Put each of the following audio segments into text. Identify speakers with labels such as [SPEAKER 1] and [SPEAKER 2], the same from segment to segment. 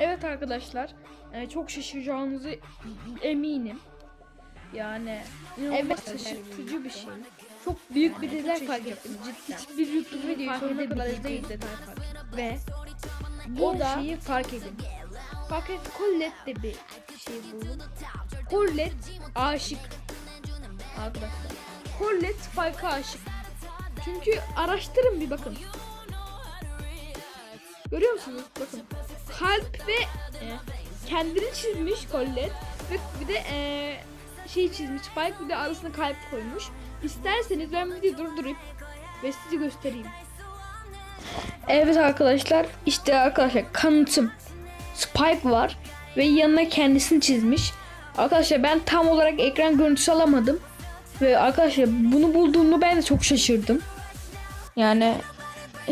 [SPEAKER 1] Evet arkadaşlar, e, çok şaşıracağınızı eminim. Yani inanılmaz
[SPEAKER 2] Evet,
[SPEAKER 1] şaşırtıcı bir şey.
[SPEAKER 2] Çok büyük bir detay fark ettim cidden.
[SPEAKER 1] Hiçbir YouTube videoyu
[SPEAKER 2] Fark
[SPEAKER 1] sonuna kadar izleyin.
[SPEAKER 2] detay fark ettim.
[SPEAKER 1] Ve
[SPEAKER 2] Bu
[SPEAKER 1] o da
[SPEAKER 2] şeyi fark edin.
[SPEAKER 1] Fakat Colette de bir şey buldum.
[SPEAKER 2] Colette
[SPEAKER 1] Aşık. Arkadaşlar. Colette Spike'a aşık. Çünkü araştırın bir bakın. Görüyor musunuz? Bakın. Kalp ve e, kendini çizmiş Colette ve bir de e, şey çizmiş Spike bir de arasına kalp koymuş. İsterseniz ben videoyu durdurup ve size göstereyim. Evet arkadaşlar işte arkadaşlar kanıtım. Spike var ve yanına kendisini çizmiş. Arkadaşlar ben tam olarak ekran görüntüsü alamadım. Ve arkadaşlar bunu bulduğumda ben de çok şaşırdım. Yani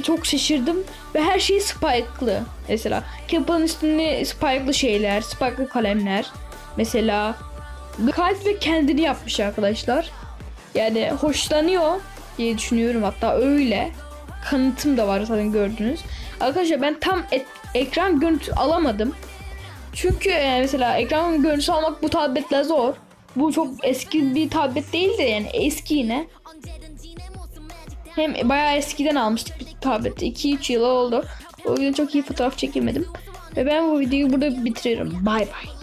[SPEAKER 1] çok şaşırdım ve her şey Spike'lı. Mesela kapının üstünde Spike'lı şeyler, Spike'lı kalemler. Mesela kalp ve kendini yapmış arkadaşlar. Yani hoşlanıyor diye düşünüyorum hatta öyle. Kanıtım da var zaten gördünüz. Arkadaşlar ben tam et- ekran görüntü alamadım. Çünkü e, mesela ekran görüntüsü almak bu tabletle zor. Bu çok eski bir tablet değil de yani eski yine. Hem bayağı eskiden almıştık bir tableti. 2-3 yıl oldu. O yüzden çok iyi fotoğraf çekemedim. Ve ben bu videoyu burada bitiriyorum. Bay bay.